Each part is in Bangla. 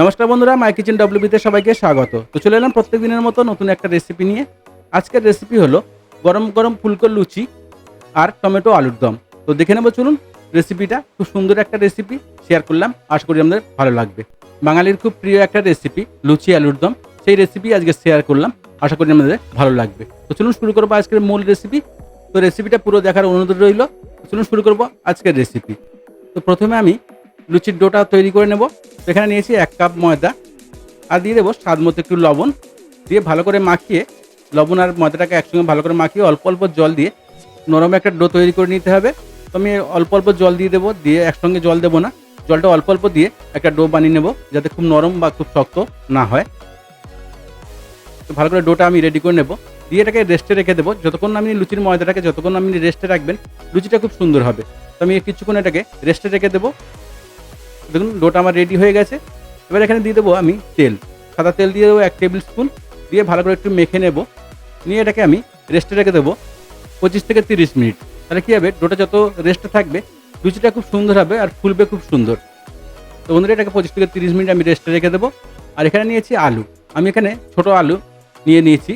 নমস্কার বন্ধুরা মাই কিচেন ডব্লিউবিতে সবাইকে স্বাগত। তো চলে এলাম প্রত্যেক দিনের মতো নতুন একটা রেসিপি নিয়ে। আজকের রেসিপি হলো গরম গরম ফুলকো লুচি আর টমেটো আলুর দম। তো দেখে নেব চলুন রেসিপিটা খুব সুন্দর একটা রেসিপি শেয়ার করলাম। আশা করি আমাদের ভালো লাগবে। বাঙালির খুব প্রিয় একটা রেসিপি লুচি আলুর দম। সেই রেসিপি আজকে শেয়ার করলাম। আশা করি আমাদের ভালো লাগবে। তো চলুন শুরু করব আজকের মূল রেসিপি তো রেসিপিটা পুরো দেখার অনুরোধ রইল। চলুন শুরু করব আজকের রেসিপি তো প্রথমে আমি লুচির ডোটা তৈরি করে নেব। এখানে নিয়েছি এক কাপ ময়দা আর দিয়ে দেবো স্বাদ মতো একটু লবণ। দিয়ে ভালো করে মাখিয়ে, লবণ আর ময়দাটাকে একসঙ্গে ভালো করে মাখিয়ে অল্প অল্প জল দিয়ে নরম একটা ডো তৈরি করে নিতে হবে। তো আমি অল্প অল্প জল দিয়ে দেবো, দিয়ে একসঙ্গে জল দেবো না। জলটা অল্প অল্প দিয়ে একটা ডো বানিয়ে নেব যাতে খুব নরম বা খুব শক্ত না হয়। তো ভালো করে ডোটা আমি রেডি করে নেব। দিয়ে এটাকে রেস্টে রেখে দেবো। যতক্ষণ আপনি লুচির ময়দাটাকে যতক্ষণ আপনি রেস্টে রাখবেন, লুচিটা খুব সুন্দর হবে। তো আমি কিছুক্ষণ এটাকে রেস্টে রেখে দেবো। দেখুন ডোটা আমার রেডি হয়ে গেছে। এবার এখানে দিয়ে দেবো আমি তেল। সাদা তেল দিয়ে দেবো এক টেবিল স্পুন দিয়ে ভালো করে একটু মেখে নেব। নিয়ে এটাকে আমি রেস্টে রেখে দেবো পঁচিশ থেকে তিরিশ মিনিট। তাহলে কী হবে ডোটা যত রেস্টে থাকবে, লুচিটা খুব সুন্দর হবে আর ফুলবে খুব সুন্দর। তো বন্ধুরা, এটাকে পঁচিশ থেকে তিরিশ মিনিট আমি রেস্টে রেখে দেবো। আর এখানে নিয়েছি আলু। আমি এখানে ছোট আলু নিয়ে নিয়েছি।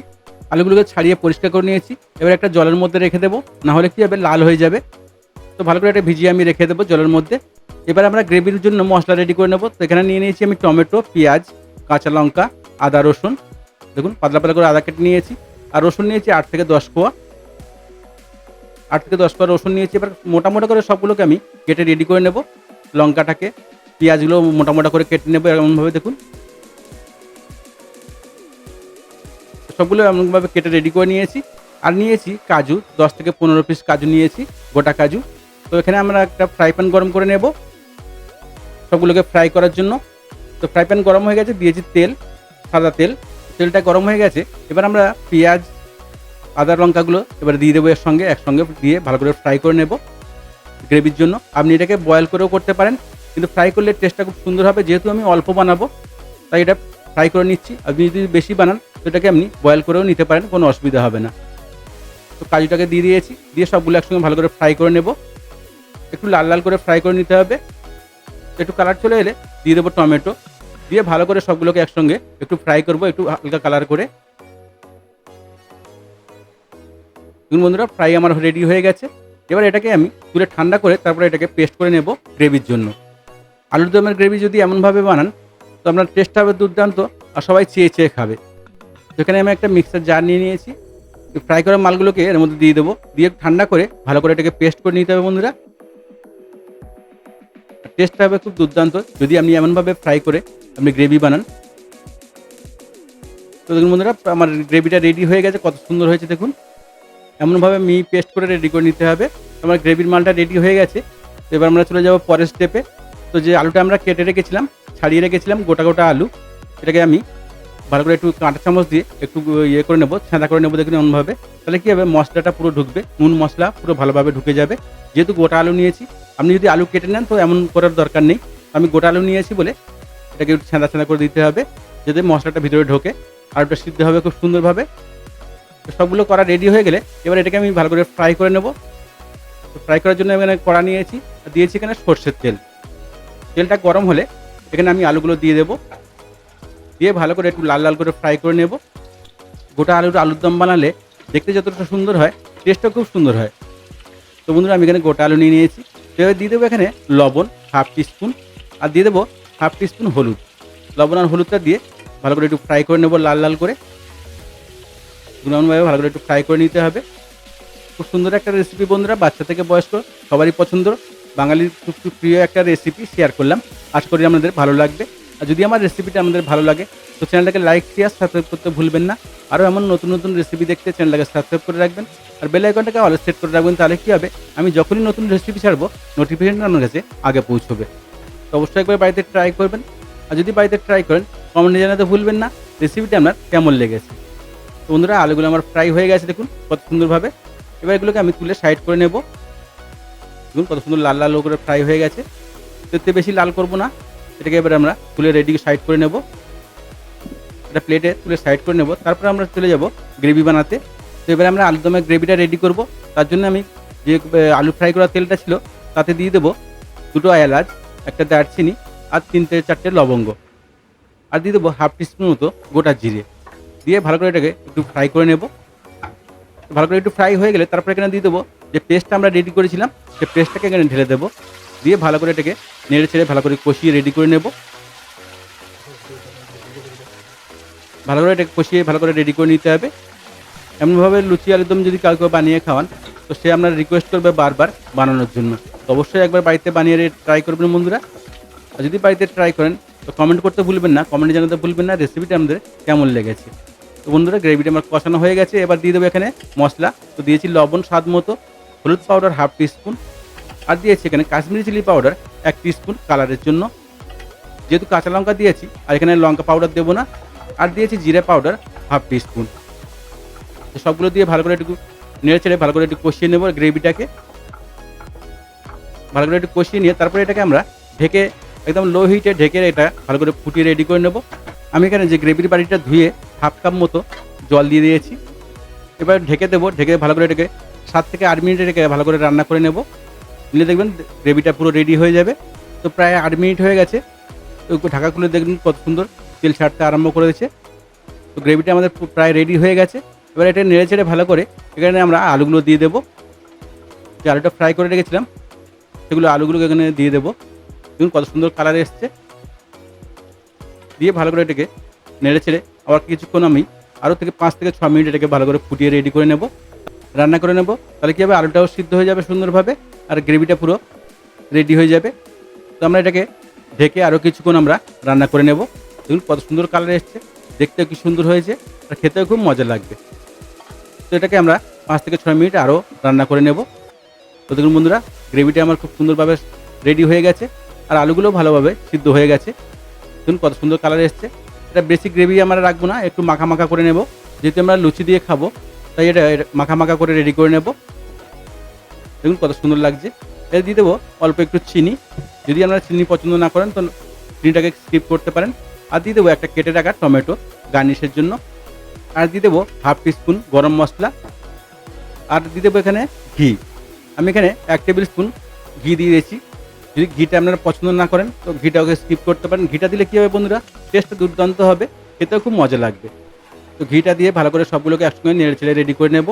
আলুগুলোকে ছাড়িয়ে পরিষ্কার করে নিয়েছি। এবার একটা জলের মধ্যে রেখে দেবো। না হলে কী হবে, লাল হয়ে যাবে। তো ভালো করে এটা ভিজিয়ে আমি রেখে দেবো জলের মধ্যে। এবার আমরা গ্রেভির জন্য মশলা রেডি করে নেব। তো এখানে নিয়ে নিয়েছি আমি টমেটো, পেঁয়াজ, কাঁচা লঙ্কা, আদা, রসুন। দেখুন, পাতলা পাতলা করে আদা কেটে নিয়েছি। আর রসুন নিয়েছি আট থেকে দশ কোয়া। আট থেকে দশ কোয়া রসুন নিয়েছি। এবার মোটা মোটা করে সবগুলোকে আমি কেটে রেডি করে নেব। লঙ্কাটাকে, পেঁয়াজগুলো মোটা মোটা করে কেটে নেব এরকমভাবে দেখুন। সবগুলো এমনভাবে কেটে রেডি করে নিয়েছি। আর নিয়েছি কাজু, দশ থেকে পনেরো পিস কাজু নিয়েছি, গোটা কাজু। তো এখানে আমরা একটা ফ্রাই প্যান গরম করে নেব। সবগুলোকে ফ্রাই করার জন্য। তো ফ্রাই প্যান গরম হয়ে গেছে, দিয়েছি তেল, সাদা তেল। তেলটা গরম হয়ে গেছে, এবার আমরা পেঁয়াজ, আদা লঙ্কাগুলো এবার দিয়ে দেবো এর সঙ্গে, একসঙ্গে দিয়ে ভালো করে ফ্রাই করে নেব গ্রেভির জন্য। আপনি এটাকে বয়েল করেও করতে পারেন, কিন্তু ফ্রাই করলে টেস্টটা খুব সুন্দর হবে। যেহেতু আমি অল্প বানাবো, তাই এটা ফ্রাই করে নিচ্ছি। আপনি যদি বেশি বানান, তো এটাকে আপনি বয়েল করেও নিতে পারেন, কোনো অসুবিধা হবে না। তো কাজুটাকে দিয়ে দিয়েছি, দিয়ে সবগুলো একসঙ্গে ভালো করে ফ্রাই করে নেব। একটু লাল লাল করে ফ্রাই করে নিতে হবে। একটু কালার চলে এলে দিয়ে দেবো টমেটো দিয়ে ভালো করে সবগুলোকে একসঙ্গে একটু ফ্রাই করব, একটু হালকা কালার করে। বন্ধুরা ফ্রাই আমার রেডি হয়ে গেছে। এবার এটাকে আমি তুলে ঠান্ডা করে তারপরে এটাকে পেস্ট করে নেব গ্রেভির জন্য। আলুর দমের গ্রেভি যদি এমনভাবে বানান, তো আপনার টেস্ট হবে দুর্দান্ত আর সবাই চেয়ে চেয়ে খাবে। তো এখানে আমি একটা মিক্সার জার নিয়ে নিয়েছি। ফ্রাই করা মালগুলোকে এর মধ্যে দিয়ে দেবো। দিয়ে ঠান্ডা করে ভালো করে এটাকে পেস্ট করে নিতে হবে বন্ধুরা। টেস্টটা হবে খুব দুর্দান্ত। যদি আপনি এমনভাবে ফ্রাই করে আপনি গ্রেভি বানান। তো দেখুন বন্ধুরা, আমার গ্রেভিটা রেডি হয়ে গেছে, কত সুন্দর হয়েছে দেখুন। এমনভাবে মি পেস্ট করে রেডি করে নিতে হবে। আমার গ্রেভির মালটা রেডি হয়ে গেছে। তো এবার আমরা চলে যাব পরের স্টেপে তো যে আলুটা আমরা কেটে রেখেছিলাম, ছাড়িয়ে রেখেছিলাম গোটা গোটা আলু, এটাকে আমি ভালো করে একটু কাঁটা চামচ দিয়ে একটু ইয়ে করে নেব, ছাঁদা করে নেব দেখুন এমনভাবে। তাহলে কী হবে, মশলাটা পুরো ঢুকবে, নুন মশলা পুরো ভালোভাবে ঢুকে যাবে। যেহেতু গোটা আলু নিয়েছি আপনি যদি আলু কেটে নেন, তো এমন করার দরকার নেই। আমি গোটা আলু নিয়েছি বলে এটাকে একটু ছাঁদা ছাঁদা করে দিতে হবে। যাতে মশলাটা ভিতরে ঢোকে, আলুটা সিদ্ধ হবে খুব সুন্দরভাবে। সবগুলো করা রেডি হয়ে গেলে এবার এটাকে আমি ভালো করে ফ্রাই করে নেব। ফ্রাই করার জন্য এখানে কড়া নিয়েছি। আর দিয়েছি এখানে সর্ষের তেল। তেলটা গরম হলে এখানে আমি আলুগুলো দিয়ে দেবো। দিয়ে ভালো করে একটু লাল লাল করে ফ্রাই করে নেব। গোটা আলুর আলুর দম বানালে দেখতে যতটা সুন্দর হয় টেস্টও খুব সুন্দর হয়। তো বন্ধুরা, আমি এখানে গোটা আলু নিয়ে নিয়েছি। এবার দিয়ে দেবো এখানে লবণ হাফ টিস্পুন, আর দিয়ে দেবো হাফ টিস্পুন হলুদ। লবণ আর হলুদটা দিয়ে ভালো করে একটু ফ্রাই করে নেব লাল লাল করে। গুণাগুণভাবে ভালো করে একটু ফ্রাই করে নিতে হবে। খুব সুন্দর একটা রেসিপি বন্ধুরা, বাচ্চা থেকে বয়স্ক, সবারই পছন্দ বাঙালির খুব প্রিয় একটা রেসিপি শেয়ার করলাম। আশা করি আপনাদের ভালো লাগবে। আর যদি আমার রেসিপিটা আমাদের ভালো লাগে, তো চ্যানেলটাকে লাইক শেয়ার সাবস্ক্রাইব করতে ভুলবেন না। আরও এমন নতুন নতুন রেসিপি দেখতে চ্যানেলটাকে সাবস্ক্রাইব করে রাখবেন। আর বেল আইকনটাকে অল সেট করে রাখবেন, তাহলে কী হবে? আমি যখনই নতুন রেসিপি ছাড়বো নোটিফিকেশন আপনার কাছে আগে পৌঁছবে। তো অবশ্যই একবার বাড়িতে ট্রাই করবেন। আর যদি বাড়িতে ট্রাই করেন কমেন্টে জানাতে ভুলবেন না রেসিপিটা আপনার কেমন লেগেছে? তো বন্ধুরা, আলুগুলো আমার ফ্রাই হয়ে গেছে, দেখুন কত সুন্দরভাবে। এবার এগুলোকে আমি তুলে সাইড করে নেব। দেখুন কত সুন্দর লাল লাল করে ফ্রাই হয়ে গেছে। তো বেশি লাল করব না। এটাকে এবার আমরা তুলে রেডি সাইড করে নেব। এটা প্লেটে তুলে সাইড করে নেব। তারপরে আমরা চলে যাব গ্রেভি বানাতে। তো এবারে আমরা আলুদমের গ্রেভিটা রেডি করব। তার জন্য আমি যে আলু ফ্রাই করা তেলটা ছিল, তাতে দিয়ে দেবো দুটো এলাচ, একটা দারচিনি আর তিনটে চারটে লবঙ্গ। আর দিয়ে দেবো হাফ টিস্পুন মতো গোটা জিরে। দিয়ে ভালো করে এটাকে একটু ফ্রাই করে নেব। ভালো করে একটু ফ্রাই হয়ে গেলে তারপরে এখানে দিয়ে দেবো যে পেস্টটা আমরা রেডি করেছিলাম সেই পেস্টটাকে এখানে ঢেলে দেবো। দিয়ে ভালো করে এটাকে নেড়ে ছেড়ে ভালো করে কষিয়ে রেডি করে নেব। ভালো করে এটাকে কষিয়ে ভালো করে রেডি করে নিতে হবে। এমনভাবে লুচি আলুদম যদি কাউকে বানিয়ে খাওয়ান, তো সে আপনার রিকোয়েস্ট করবে বারবার বানানোর জন্য। তো অবশ্যই একবার বাড়িতে বানিয়ে ট্রাই করবেন বন্ধুরা। আর যদি বাড়িতে ট্রাই করেন, তো কমেন্ট করতে ভুলবেন না কমেন্টে জানাতে ভুলবেন না রেসিপিটা আমাদের কেমন লেগেছে। তো বন্ধুরা গ্রেভিটা আমার কষানো হয়ে গেছে, এবার দিয়ে দেবো এখানে মশলা। তো দিয়েছি লবণ স্বাদ মতো, হলুদ পাউডার হাফ টিস্পুন আর দিয়েছি এখানে কাশ্মীরি চিলি পাউডার এক টিস্পুন কালারের জন্য। যেহেতু কাঁচা লঙ্কা দিয়েছি, আর এখানে লঙ্কা পাউডার দেবো না, আর দিয়েছি জিরে পাউডার হাফ টিস্পুন তো সবগুলো দিয়ে ভালো করে একটু নেড়ে ছেড়ে ভালো করে একটু কষিয়ে নেব গ্রেভিটাকে। ভালো করে একটু কষিয়ে নিয়ে তারপরে এটাকে আমরা ঢেকে, একদম লো হিটে ঢেকে এটা ভালো করে ফুটিয়ে রেডি করে নেব। আমি এখানে যে গ্রেভির বাড়িটা ধুয়ে হাফ কাপ মতো জল দিয়ে দিয়েছি। এবার ঢেকে দেবো, ঢেকে ভালো করে এটাকে সাত থেকে আট মিনিট রেখে ভালো করে রান্না করে নেব। নিলে দেখবেন গ্রেভিটা পুরো রেডি হয়ে যাবে। তো প্রায় আট মিনিট হয়ে গেছে। তো ঢাকা খুলে দেখবেন কত সুন্দর তেল ছাড়তে আরম্ভ করে দিয়েছে। তো গ্রেভিটা আমাদের প্রায় রেডি হয়ে গেছে। এবার এটা নেড়ে চেড়ে ভালো করে এখানে আমরা আলুগুলো দিয়ে দেবো। যে আলুটা ফ্রাই করে রেখেছিলাম, সেগুলো আলুগুলো এখানে দিয়ে দেবো। দেখুন কত সুন্দর কালার এসছে। দিয়ে ভালো করে এটাকে নেড়ে ছেড়ে আবার কিছুক্ষণ আমি আরও থেকে পাঁচ থেকে ছ মিনিট এটাকে ভালো করে ফুটিয়ে রেডি করে নেব। রান্না করে নেব। তাহলে কী হবে? আলুটাও সিদ্ধ হয়ে যাবে সুন্দরভাবে। আর গ্রেভিটা পুরো রেডি হয়ে যাবে। তো আমরা এটাকে ঢেকে আরও কিছুক্ষণ আমরা রান্না করে নেব। দেখুন কত সুন্দর কালার এসছে। দেখতেও কি সুন্দর হয়েছে আর খেতেও খুব মজা লাগবে। তো এটাকে আমরা পাঁচ থেকে ছয় মিনিট আরও রান্না করে নেব। তো দেখুন বন্ধুরা গ্রেভিটা আমার খুব সুন্দরভাবে রেডি হয়ে গেছে আর আলুগুলো ভালোভাবে সিদ্ধ হয়ে গেছে। দেখুন কত সুন্দর কালার এসছে। এটা বেশি গ্রেভি আমরা রাখব না, একটু মাখা মাখা করে নেব। যেহেতু আমরা লুচি দিয়ে খাব, তাই এটা মাখা মাখা করে রেডি করে নেব। দেখুন কত সুন্দর লাগছে। এটা দিয়ে দেবো অল্প একটু চিনি। যদি আপনারা চিনি পছন্দ না করেন, তো চিনিটাকে স্কিপ করতে পারেন। আর দিয়ে দেবো একটা কেটে রাখা টমেটো গার্নিশের জন্য। আর দিয়ে দেবো হাফ টিস্পুন গরম মশলা। আর দিয়ে দেবো এখানে ঘি। আমি এখানে এক টেবিল স্পুন ঘি দিয়ে দিয়েছি। যদি ঘিটা আপনারা পছন্দ না করেন, তো ঘিটাকে স্কিপ করতে পারেন। ঘিটা দিলে কী হবে বন্ধুরা? টেস্টটা দুর্দান্ত হবে। খেতেও খুব মজা লাগবে। তো ঘিটা দিয়ে ভালো করে সবগুলোকে একসঙ্গে নেড়ে ছেড়ে রেডি করে নেব।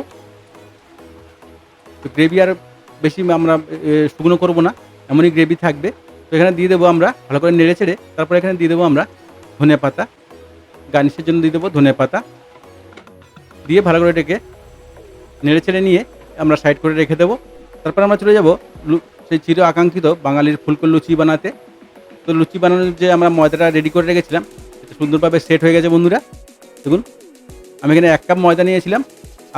তো গ্রেভি আর বেশি আমরা শুকনো করব না, এমনই গ্রেভি থাকবে। তো এখানে দিয়ে দেবো আমরা, ভালো করে নেড়ে ছেড়ে তারপর এখানে দিয়ে দেবো আমরা ধনে পাতা। গার্নিশের জন্য দিয়ে দেবো ধনে পাতা। দিয়ে ভালো করে এটাকে নেড়ে ছেড়ে নিয়ে আমরা সাইড করে রেখে দেবো। তারপর আমরা চলে যাব সেই চির আকাঙ্ক্ষিত বাঙালির ফুলকো লুচি বানাতে। তো লুচি বানানোর যে আমরা ময়দাটা রেডি করে রেখেছিলাম সেটা সুন্দরভাবে সেট হয়ে গেছে বন্ধুরা। দেখুন, আমি এখানে এক কাপ ময়দা নিয়েছিলাম।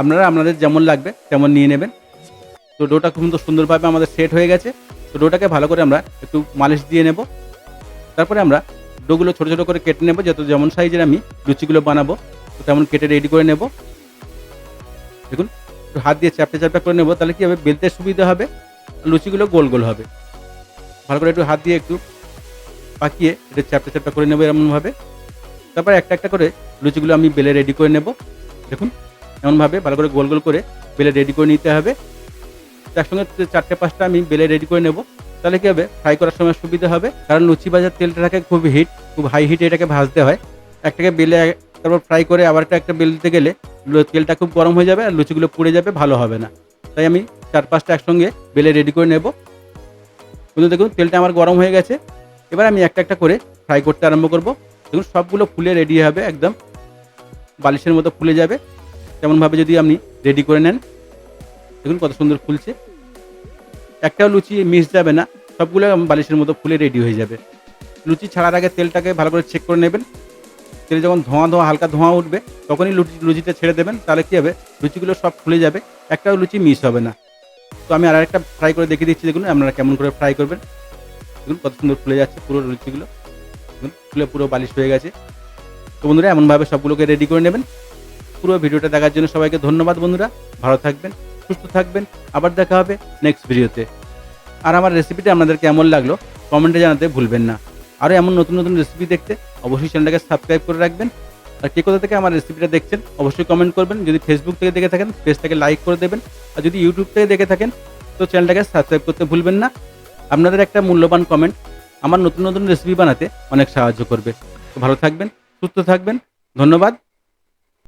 আপনারা, আপনাদের যেমন লাগবে, তেমন নিয়ে নেবেন। তো ডোটা খুব সুন্দর- সুন্দরভাবে আমাদের সেট হয়ে গেছে। তো ডোটাকে ভালো করে আমরা একটু মালিশ দিয়ে নেব। তারপরে আমরা ডোগুলো ছোটো ছোটো করে কেটে নেব। যত যেমন সাইজের আমি লুচিগুলো বানাবো, তো তেমন কেটে রেডি করে নেব। দেখুন, একটু হাত দিয়ে চ্যাপটা চ্যাপটা করে নেব, তাহলে কী হবে? বেলতে সুবিধা হবে লুচিগুলো গোল গোল হবে। ভালো করে একটু হাত দিয়ে একটু পাকিয়ে এটা চ্যাপটা চ্যাপটা করে নেব এরকমভাবে তারপর একটা একটা করে লুচিগুলো আমি বেলে রেডি করে নেব। দেখুন, এমনভাবে ভালো করে গোল গোল করে বেলে রেডি করে নিতে হবে। একসঙ্গে চারটে পাঁচটা আমি বেলে রেডি করে নেব। তাহলে কী হবে? ফ্রাই করার সময় সুবিধা হবে। কারণ লুচি ভাজার তেলটা থাকে খুব হিট খুব হাই হিটে এটাকে ভাজতে হয়। একটাকে বেলে তারপর ফ্রাই করে আবার একটা একটা বেলতে গেলে তেলটা খুব গরম হয়ে যাবে আর লুচিগুলো পুড়ে যাবে, ভালো হবে না। তাই আমি চার পাঁচটা একসঙ্গে বেলে রেডি করে নেব। কিন্তু দেখুন, তেলটা আমার গরম হয়ে গেছে। এবার আমি একটা একটা করে ফ্রাই করতে আরম্ভ করব। দেখুন, সবগুলো ফুলে রেডি হবে একদম। বালিশের মতো ফুলে যাবে। তেমনভাবে যদি আপনি রেডি করে নেন। দেখুন কত সুন্দর ফুলছে। একটাও লুচি মিস যাবে না। সবগুলো বালিশের মতো ফুলে রেডি হয়ে যাবে। লুচি ছাড়ার আগে তেলটাকে ভালো করে চেক করে নেবেন। তেলে যখন ধোঁয়া ধোঁয়া, হালকা ধোঁয়া উঠবে, তখনই লুচি, লুচিটা ছেড়ে দেবেন। তাহলে কী হবে? লুচিগুলো সব ফুলে যাবে। একটাও লুচি মিস হবে না। তো আমি আর একটা ফ্রাই করে দেখিয়ে দিচ্ছি, দেখুন, আপনারা কেমন করে ফ্রাই করবেন। দেখুন কত সুন্দর ফুলে যাচ্ছে পুরো লুচিগুলো। দেখুন, ফুলে পুরো বালিশ হয়ে গেছে। তো বন্ধুরা, এমনভাবে সবগুলোকে রেডি করে নেবেন। পুরো ভিডিওটা দেখার জন্য সবাইকে ধন্যবাদ বন্ধুরা। ভালো থাকবেন। সুস্থ থাকবেন। আবার দেখা হবে নেক্সট ভিডিওতে আর আমার রেসিপিটা আপনাদের কেমন লাগল কমেন্টে জানাতে ভুলবেন না। আরও এমন নতুন নতুন রেসিপি দেখতে অবশ্যই চ্যানেলটাকে সাবস্ক্রাইব করে রাখবেন। আর কে কোথা থেকে আমার রেসিপিটা দেখছেন, অবশ্যই কমেন্ট করবেন। যদি ফেসবুক থেকে দেখে থাকেন পেজটাকে লাইক করে দেবেন। আর যদি ইউটিউব থেকে দেখে থাকেন, তো চ্যানেলটাকে সাবস্ক্রাইব করতে ভুলবেন না। আপনাদের একটা মূল্যবান কমেন্ট আমার নতুন নতুন রেসিপি বানাতে অনেক সাহায্য করবে। তো ভালো থাকবেন, সুস্থ থাকবেন। ধন্যবাদ।